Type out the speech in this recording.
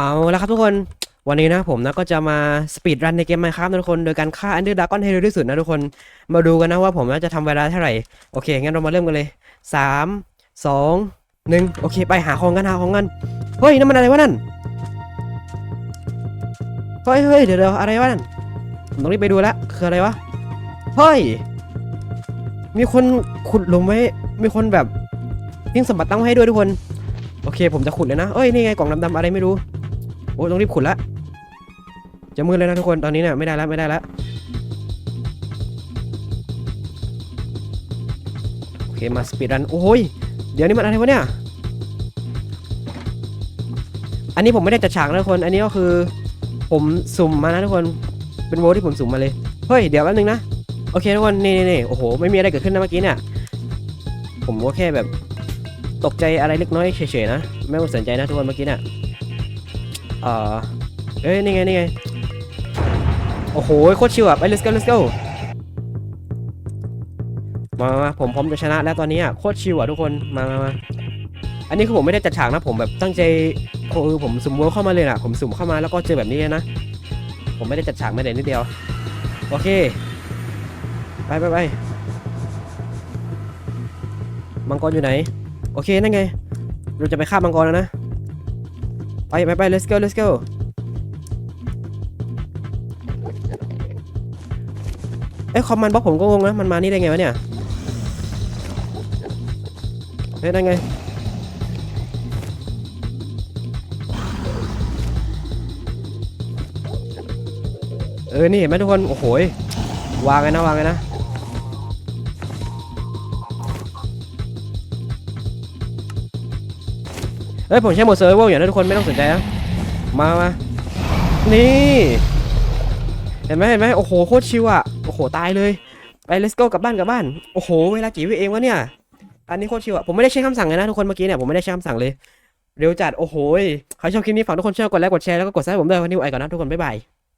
เอาละครับทุกคนวันนี้นะผมนะก็จะมาสปีดรันในเกม Minecraft นะทุกคนโดยการฆ่าอันเดอร์ดากอนให้เร็วที่สุดนะทุกคนมาดูกันนะว่าผมนะจะทำเวลาเท่าไหร่โอเคงั้นเรามาเริ่มกันเลยสามสองหนึ่งโอเคไปหาของกันหาของกันเฮ้ยนั่นมันอะไรวะนั่นเฮ้ยเฮ้ยเดี๋ยวเดี๋ยวอะไรวะนั่นผมต้องรีบไปดูละคืออะไรวะเฮ้ยมีคนขุดหลุมไว้มีคนแบบทิ้งสมบัติตั้งไว้ให้ด้วยทุกคน โอเคผมจะขุดเลยนะเอ้ยนี่ไงกล่องดำๆอะไรไม่รู้ อ้ยต้องรีบขุดละจะมืดเลยนะทุกคนตอนนี้เนี่ยไม่ได้แล้วไม่ได้แล้วโอเคมาสปีดรันโอ้ยเดี๋ยวนี้มันอะไรวะเนี่ยอันนี้ผมไม่ได้จัดฉากนะทุกคน อันนี้ก็คือผมสุ่มมานะทุกคนเป็นโวที่ผมสุ่มมาเลยเฮ้ยเดี๋ยวแป๊บนึงนะโอเคทุกคนนี่นี่นี่โอ้โหไม่มีอะไรเกิดขึ้นนะเมื่อกี้เนี่ยผมก็แค่แบบตกใจอะไรเล็กน้อยเฉยๆนะไม่ต้องสนใจนะทุกคนเมื่อกี้เนี่ย เออเอ้ยนี่ไงนี่ไงโอ้โหโคตรชิวอะไป let's go let's go มามามาผมพร้อมจะชนะแล้วตอนนี้อะโคตรชิวอะทุกคนมามามาอันนี้คือผมไม่ได้จัดฉากนะผมแบบตั้งใจคือผมสุ่มวัวเข้ามาเลยนะผมสุ่มเข้ามาแล้วก็เจอแบบนี้นะ ผมไม่ได้จัดฉากไม่ได้นิดเดียว โอเค ไปไปไปมังกรอยู่ไหน โอเคนั่นไง เราจะไปฆ่ามังกรแล้วนะ ไปไปไป let's go let's go เอ้ยคอมมันบล็อกผมก็งงนะ มันมานี่ได้ไงวะเนี่ย เฮ้ยนั่นไง เออ นี่เห็นไหมทุกคน โอ้โห วางไงนะ วางไงนะ เฮ้ยผมใช้โหมดเซอร์ฟเวอร์อยู่นะทุกคนไม่ต้องสนใจนะมามานี่เห็นไหมเห็นไหมโอ้โหโคตรชิวอะโอ้โหตายเลยไป let's go กลับบ้านกลับบ้านโอ้โหเวลากี่วิเองวะเนี่ยอันนี้โคตรชิวอะผมไม่ได้ใช้คำสั่งเลยนะทุกคนเมื่อกี้เนี่ยผมไม่ได้ใช้คำสั่งเลยเร็วจัดโอ้โหใครชอบคลิปนี้ฝากทุกคนช่วยกดไลค์กดแชร์แล้วก็กดซับผมด้วยวันนี้ไว้ก่อนนะทุกคนบ๊ายบาย